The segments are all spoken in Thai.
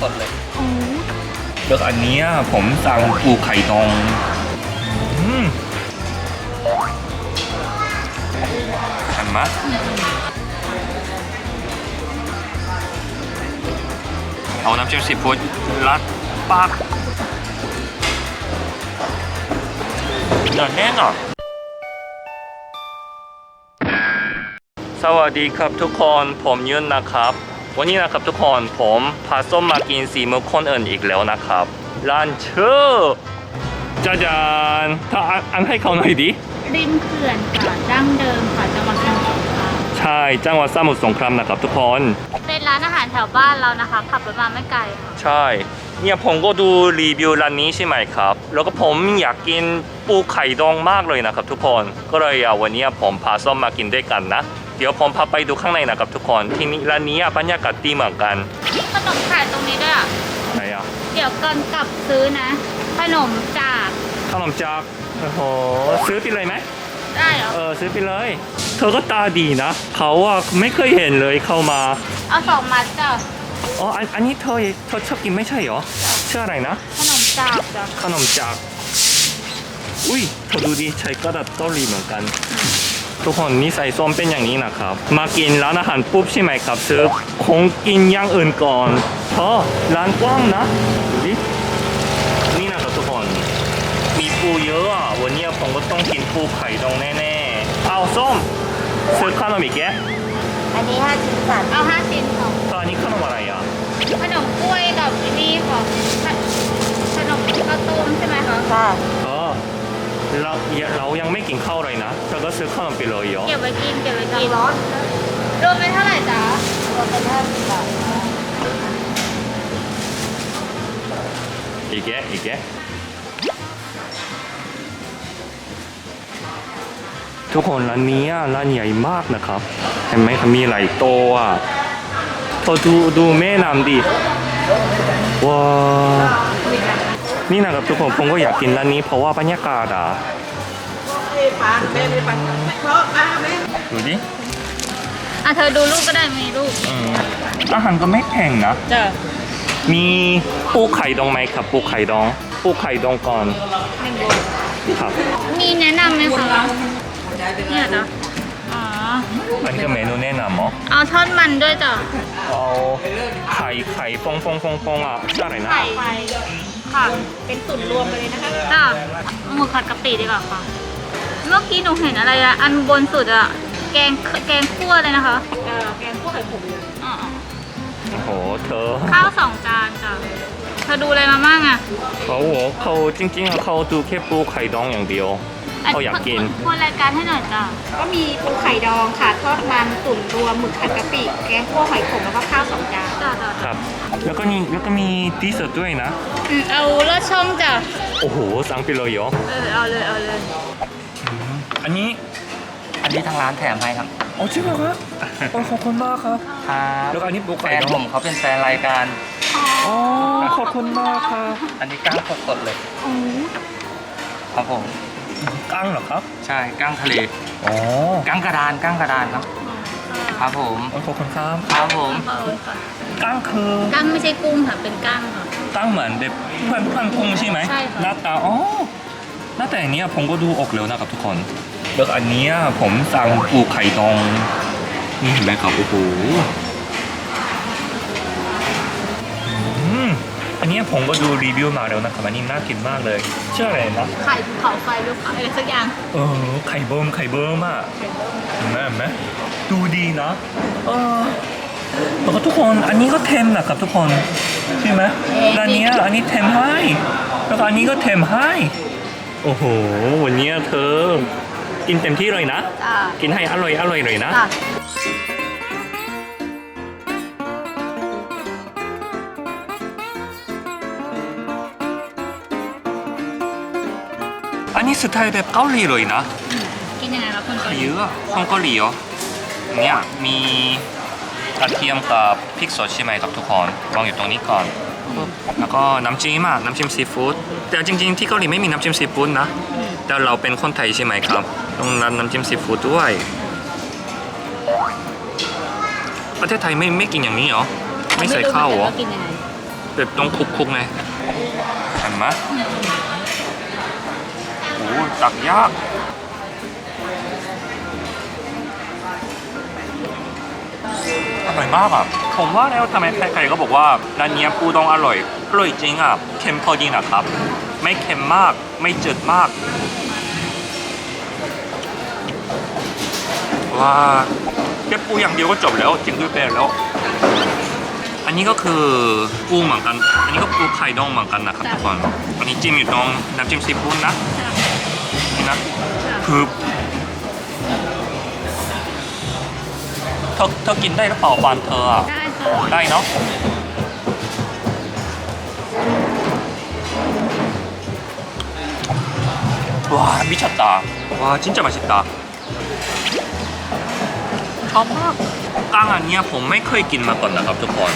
สดๆเลยโอ้แล้วอันเนี้ยผมสั่งปูไข่ดองอืมเห็นไหมเอาน้ำจิ้มซีฟู้ดรัดปากหนาแน่นอนสวัสดีครับทุกคนผมยืนนะครับ วันนี้นะครับทุกคนผมพาส้มมากินสีมือคนอื่นอีกแล้วนะครับร้านชื่อจ้าจานถ้าอันอันให้เขาหน่อยดิริมเขื่อนค่ะดั้งเดิมค่ะจังหวัดสมุทรสงครามใช่จังหวัดสมุทรสงครามนะครับทุกคนเป็นร้านอาหารแถวบ้านเรานะคะขับรถมาไม่ไกลค่ะใช่ เนี่ยผมก็ดูรีวิวร้านนี้ใช่ไหมครับ แล้วก็ผมอยากกินปูไข่ดองมากเลยนะครับทุกคนก็เลยอะวันนี้ผมพาส้มมากินด้วยกันนะ เดี๋ยวผมพาไปดูข้างในนะครับทุกคนที่นี่ร้านนี้อะบรรยากาศดีเหมือนกันมีขนมขายตรงนี้ด้วยอะไหนอะเดี๋ยวก่อนกลับซื้อนะ ขนมจากขนมจากโอ้โหซื้อไปเลยไหมได้เหรอ เออซื้อไปเลย เธอก็ตาดีนะเขาอะไม่เคยเห็นเลยเข้ามาเอาสองมัดจ้ะอ๋ออันอันนี้เธอเธอชอบกินไม่ใช่เหรอชื่ออะไรนะ ขนมจากจ้ะขนมจาก อุ้ยเธอดูดิใช้กระดาษเกาหลีเหมือนกัน ทุกคนนิสัยส้มเป็นอย่างนี้นะครับ มากินร้านอาหารปุ๊บใช่ไหมครับซื้อของกินอย่างอื่นก่อนเธอร้านกว้างนะดูดินี่นะครับทุกคนมีปูเยอะอะวันนี้ผมก็ต้องกินปูไข่ดองแน่ๆเอาส้มซื้อขนมอีกแกอันนี้ห้าชิ้นสามเอาห้าชิ้นค่ะตอนนี้ขนมอะไรอะขนมกล้วยกับอันนี่ค่ะขนมข้าวต้มใช่ไหมคะค่ะ เออเราเรายังไม่กินข้าวเลยนะเราก็ซื้อขนมไปเลยเหรอเก็บไว้กินเก็บไว้กินร้อนรวมเป็นเท่าไหร่จ๊ะรวมเป็นห้าสิบบาทอีกแกอีกแกทุกคนร้านนี้อะร้านใหญ่มากนะครับ เห็นไหมครับมีหลายโต๊ะอะเธอดูดูแม่น้ำดิว้าว นี่นะครับทุกคนผมก็อยากกินร้านนี้เพราะว่าบรรยากาศอะดูดิอะเธอดูรูปก็ได้มีรูปอืมอาหารก็ไม่แพงนะ จ้ะมีปูไข่ดองไหมครับปูไข่ดอง ปูไข่ดองก่อนครับมีแนะนำไหมคะเนี่ยจ้ะอ๋ออันนี้ก็เมนูแนะนำเหรอเอาทอดมันด้วยจ้ะเอาไข่ไข่ฟองฟองฟองฟองอะชื่ออะไรนะไข่ ค่ะเป็นตุ๋นรวมไปเลยนะคะจ้ะหมูผัดกะปิดีกว่าค่ะ เมื่อกี้หนูเห็นอะไรอะอันบนสุดอะแกงแกงคั่วเลยนะคะแกงคั่วไข่ผงอ๋อโอ้โหเธอข้าวสองจานจ้ะเธอดูอะไรมาบ้างอะเขาบอกว่าเขาจริงๆอะเขาดูแค่ปูไข่ดองอย่างเดียว เขาอยากกินควรรายการให้หน่อยจ้ะก็มีปูไข่ดองค่ะทอดมันตุ๋นรวมหมึกผัดกะปิแกงคั่วหอยขมแล้วก็ข้าวสองจานจ้ะจ้ะครับ แล้วก็นี่แล้วก็มีดีเซอร์ด้วยนะ อืมเอาเลือดช่องจ้ะโอ้โหสั่งไปเลยเหรอเออเอาเลยเอาเลยอันนี้อันนี้ทางร้านแถมให้ครับโอ้จริงเหรอครับโอ้ขอบคุณมากครับ ครับแล้วก็อันนี้ปูแฟไข่นดองผมเขาเป็นแฟนรายการ อ๋อขอบคุณมากครับอันนี้ก้างสดๆเลย โอ้ครับผม กั้งเหรอครับ ใช่ก้างทะเลอ๋อก้างกระดานก้างกระดานครับ ครับผมขอบคุณครับครับผมเอาเลยค่ะกั้งคือกั้งไม่ใช่กุ้งค่ะ เป็นกั้งค่ะ กั้งเหมือนเด็กเพื่อนเพื่อนกุ้งใช่ไหมใช่ค่ะ หน้าตาอ๋อหน้าตาอย่างเนี้ยผมก็ดูออกเร็วนะครับทุกคนแล้วอันเนี้ยผมสั่งปูไข่ดองนี่เห็นไหมครับโอ้โห นเนี้ยผมก็ดูรีวิวมาแล้วนะครับอันนี้น่ากินมากเลยชื่ออะไรนะไข่ภูเขาไฟหรือเปล่าอะไรสักอย่างเออไข่เบิ่มไข่เบิ่มอะเห็นไหมเห็นไหมดูดีนะเออแล้วก็ทุกคนอันนี้ก็เทมนะครับทุกคนใช่ไหมร้านเนี้ยอันนี้เทมให้แล้วก็อันนี้ก็เทมให้โอ้โหวันเนี้ยเธอกินเต็มที่เลยนะจ้ะกินให้อร่อยอร่อยเลยนะ อันนี้สไตล์แบบเกาหลีเลยนะกินยังไงครับคุณไข่เยอะของเกาหลีเหรอเนี่ยมีกระเทียมกับพริกสดใช่ไหมครับทุกคนวางอยู่ตรงนี้ก่อนแล้วก็น้ำจิ้มอะน้ำจิ้มซีฟู้ดแต่จริง ๆ ที่เกาหลีไม่มีน้ำจิ้มซีฟู้ดนะแต่เราเป็นคนไทยใช่ไหมครับต้องรับน้ำจิ้มซีฟู้ดด้วย ประเทศไทยไม่ไม่กินอย่างนี้เหรอไม่ใส่ข้าวเหรอไม่รู้มือนกันว่ากินยังไงแต่ต้องคลุกๆไงเห็นไหมโอ้ ตักยากอร่อยมากอะ ผมว่าแล้วทำไมใครๆก็บอกว่าร้านนี้ปูดองอร่อยอร่อยจริงอะเค็มพอดีนะครับ ไม่เค็มมากไม่จืดมาก ว้าแค่ปูอย่างเดียวก็จบแล้วจริงด้วยแปลแล้ว อันนี้ก็คือปูเหมือนกัน อันนี้ก็ปูไข่ดองเหมือนกันนะครับทุกคนอันนี้จิ้มอยู่ตรงน้ำจิ้มซีฟู้ดนะ นี่นะ จ้ะ คือเธอเธอกินได้หรือเปล่าบานเธออ่ะ ได้ค่ะ ได้เนาะ와 미쳤다 와 진짜 맛있다 ชอบมากกั้งอันเนี้ยผมไม่เคยกินมาก่อนนะครับทุกคน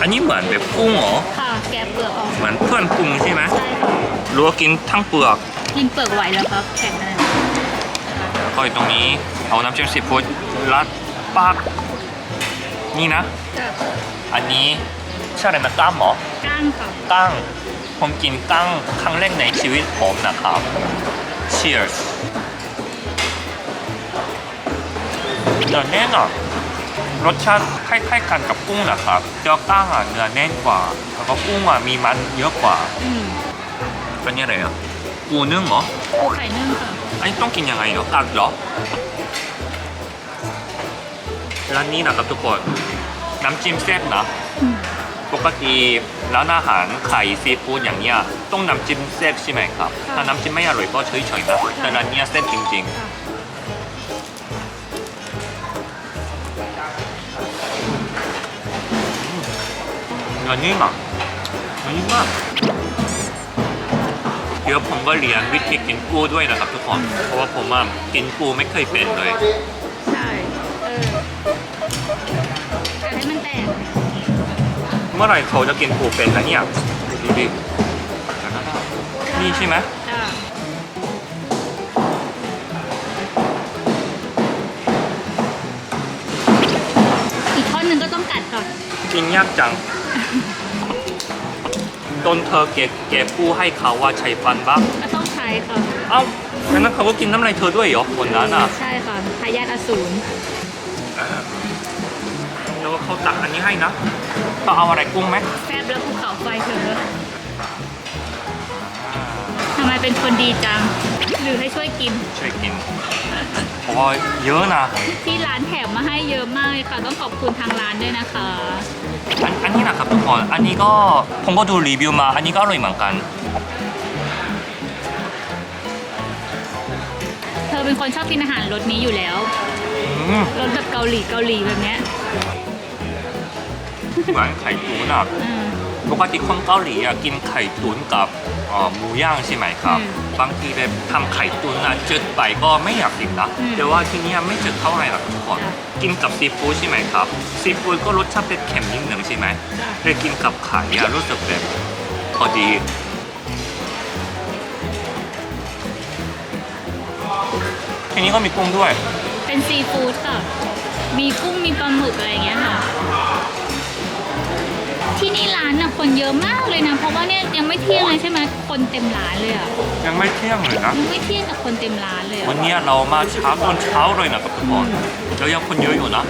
อันนี้เหมือนแบบกุ้งเหรอ ค่ะ แกะเปลือกออก เหมือนเพื่อนกุ้งใช่ไหม ใช่ค่ะ หรือว่ากินทั้งเปลือก กินเปลือกไหวแล้วครับ แข็งอะไรก็อยู่ตรงนี้ เอาน้ำจิ้มซีฟู้ดรัดปากนี่นะจ้ะอันนี้ใช่อะไรนะก้ามเหรอก้างค่ะกั้ง ผมกินกั้งครั้งแรกในชีวิตผมนะครับ Cheers เนื้อแน่นอะรสชาติคล้ายๆกันกับกุ้งนะครับเจ้ากั้งอะเนื้อแน่นกว่า แล้วก็กุ้งอะมีมันเยอะกว่า อืมเป็นยังไงอะ ปูนึ่งเหรอ ปูไข่นึ่งค่ะ อันนี้ต้องกินยังไงเหรอกัดเหรอ ร้านนี้นะครับทุกคน น้ำจิ้มแซ่บนะ ปกติร้านอาหารไข่ซีฟู้ดอย่างเนี้ยต้องน้ำจิ้มแซ่บใช่ไหมครับ ถ้าน้ำจิ้มไม่อร่อยก็เฉยๆนะ แต่ร้านเนี้ยแซ่บจริง ๆอันนี้มากอันนี้มาก เดี๋ยวผมก็เรียนวิธีกินปูด้วยนะครับทุกคน เพราะว่าผมอะกินปูไม่เคยเป็นเลย ใช่ เออแต่ให้มันแตกเมื่อไหร่เขาจะกินปูเป็นนะเนี่ยดูดินี่ใช่ไหมจ้ะอีกท่อนหนึ่งก็ต้องกัดก่อน กินยากจัง ตนเธอเก็บเก็บปูให้เขาว่าใช้ฟันบ้างก็ต้องใช้ค่ะเอ้างั้นเขาก็กินน้ำลายเธอด้วยเหรอคนนั้นอะใช่ค่ะทายาทอสูรแล้วก็เขาตักอันนี้ให้นะต้องเอาอะไรกุ้งไหมแฟบแล้วภูเขาไฟเธอทำไมเป็นคนดีจัง หรือให้ช่วยกิน ช่วยกิน เพราะว่าเยอะนะที่ร้านแถมมาให้เยอะมากเลยค่ะ ต้องขอบคุณทางร้านด้วยนะคะ อันอันนี้นะครับทุกคนอันนี้ก็ผมก็ดูรีวิวมา อันนี้ก็อร่อยเหมือนกัน เธอเป็นคนชอบกินอาหารรสนี้อยู่แล้วอืมรสแบบเกาหลีเกาหลีแบบเนี้ยเหมือนไข่ตุ๋นอะอืมปกติคนเกาหลีอะกินไข่ตุ๋นกับเอ่อหมูย่างใช่ไหมครับอืมบางทีแบบทำไข่ตุ๋นอะจืดไปก็ไม่อยากกินนะอืมแต่ว่าที่เนี้ยไม่จืดเท่าไหร่หรอกทุกคนจ้ะกินกับซีฟู้ดใช่ไหมครับซีฟู้ดก็รสชาติเป็นเค็มนิดหนึ่งใช่ไหมจ้ะแต่กินกับไข่อะรู้สึกแบบพอดีทีนี้ก็มีกุ้งด้วย เป็นซีฟู้ดค่ะ มีกุ้งมีปลาหมึกอะไรอย่างเงี้ยค่ะ ที่นี่ร้าน น่ะคนเยอะมากเลยนะ เพราะว่าเนี่ยยังไม่เที่ยงเลยใช่ไหมคนเต็มร้านเลยอะยังไม่เที่ยงเลยนะ ยังไม่เที่ยงแต่คนเต็มร้านเลยอะวันเนี้ยเรามาเช้าตอนเช้าเลยนะครับทุกคนแล้วยังคนเยอะอยู่นะ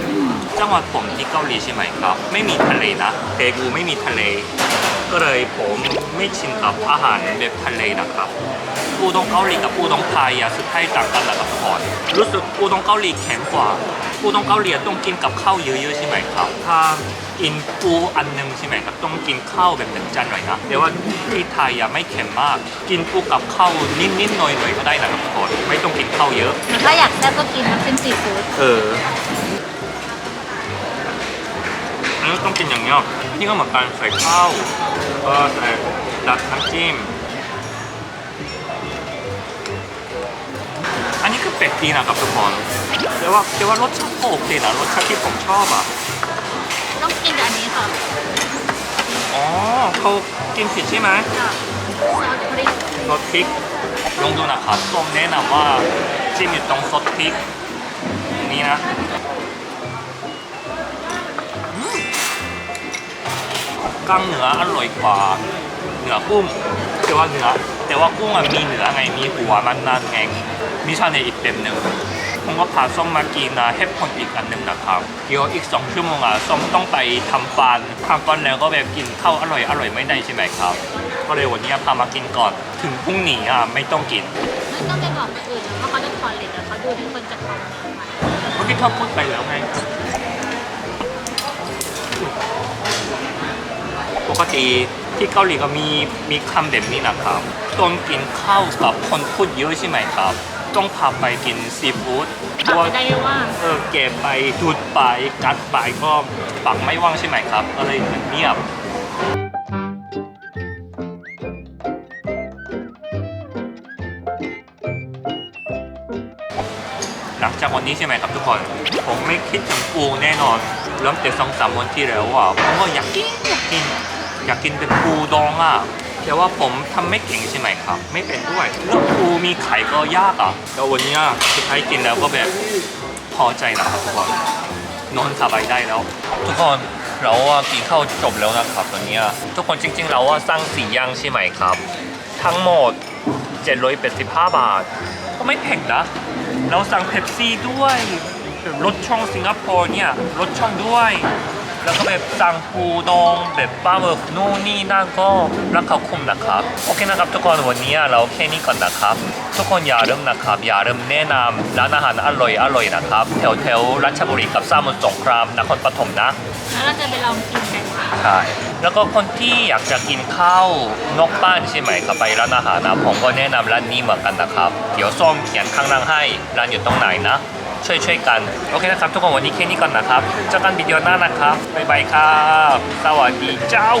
จังหวัดผมที่เกาหลีใช่ไหมครับ ไม่มีทะเลนะเตกูไม่มีทะเล ก็เลยผมไม่ชินกับอาหารแบบทะเลนะครับปูดองเกาหลีกับปูดองไทยอะสุดท้ายต่างกันนะครับทุกคนรู้สึกปูดองเกาหลีแข็งกว่า ปูดองเกาหลีต้องกินกับข้าวเยอะๆใช่ไหมครับ ถ้ากินปูอันหนึงใช่ไหมครับ ต้องกินข้าวแบบเป็นจานหน่อยนะแต่ว่าที่ไทยอะไม่เค็มมาก กินปูกับข้าวนิดๆหน่อยๆก็ได้นะครับทุกคนไม่ต้องกินข้าวเยอะถ้าอยากแซ่บก็กินน้ำเป็นซีฟู้ดเอออันนี้ต้องกินอย่างเงี้ยนี่ก็เหมือนกันใส่ข้าวก็ใส่ดัดน้ำจิ้ม เป็ดดีนะครับทุกคนแต่ว่าแต่ว่ารสชาติก็โอเคนะรสชาติที่ผมชอบอะต้องกินกับอันนี้ค่ะอ๋อเขากินผิดใช่ไหมค่ะซอสพริกซอสพริกลองดูนะครับส้มแนะนำว่าจิ้มอยู่ตรงซอสพริก นี่นะอืมกั้งเนื้ออร่อยกว่าเนื้อกุ้ง แต่ว่าเนื้อแต่ว่ากุ้งอะมีเนื้อไงมีหัวมันนั่นไงมีชาในอีกเต็มหนึ่งผมก็พาส้มมากินนะเฮปพอนอีกอันหนึ่งนะครับเดี๋ยวอีกสองชั่วโมงอะส้มต้องไปทำฟันทำฟันแล้วก็แบบกินข้าวอร่อยอร่อยไม่ได้ใช่ไหมครับ ก็เลยวันนี้พามากินก่อนถึงพรุ่งนี้อะไม่ต้องกินไม่ต้องไปบอกคนอื่นนะว่าเขาจะทอนเลยแต่เขาดูที่คนจะทอนเงินมาเมื่อกี้เขาพูดไปแล้วไง กติที่เกาหลีก็มีมีคำแบบนี้นะครับ ต้องกินข้าวกับคนพูดเยอะใช่ไหมครับ ต้องพาไปกินซีฟู้ดทำไม่ได้ไม่ว่างเออเก็บไปดูดไปกัดไปก็ปากไม่ว่างใช่ไหมครับก็เลยเหมือนเงียบหลังจากวันนี้ใช่ไหมครับทุกคน ผมไม่คิดถึงปูแน่นอนเริ่มแต่สองสามวันที่แล้วอะผมก็อยากกินอยากกิน อยากกินเป็นปูดองอะแต่ว่าผมทำไม่เก่งใช่ไหมครับ ไม่เป็นด้วยเรื่องปูมีไข่ก็ยากอะแต่วันนี้สุดท้ายกินแล้วก็แบบพอใจนะครับทุกคนนอนสบายได้แล้ว ทุกคนเราอะกินข้าวจบแล้วนะครับตอนนี้ทุกคนจริง ๆ เราอะสั่งสี่ย่างใช่ไหมครับ ทั้งหมด 785 บาท ก็ไม่แพงนะเราสั่งเพปซี่ด้วยรสช่องสิงคโปร์เนี่ยรสช่องด้วย แล้วก็แบบสั่งปูดองแบบปลาหมึกนู่นนี่นั่นก็ราคาคุ้มนะครับ โอเคนะครับทุกคนวันนี้เราแค่นี้ก่อนนะครับ ทุกคนอย่าลืมนะครับ อย่าลืมแนะนำร้านอาหารอร่อยอร่อยนะครับแถวแถวๆรัชบุรีกับสมุทรสงครามนครปฐมนะแล้วเราจะไปลองกินกันค่ะใช่แล้วก็คนที่อยากจะกินข้าวนอกบ้านใช่ไหมครับไปร้านอาหารนะผมก็แนะนำร้านนี้เหมือนกันนะครับ เดี๋ยวส้มเขียนข้างล่างให้ร้านอยู่ตรงไหนนะ ช่วยช่วยๆกัน โอเคนะครับ ทุกคนวันนี้แค่นี้ก่อนนะครับเจอกันวิดีโอหน้านะครับบ๊ายบายครับสวัสดีเจ้า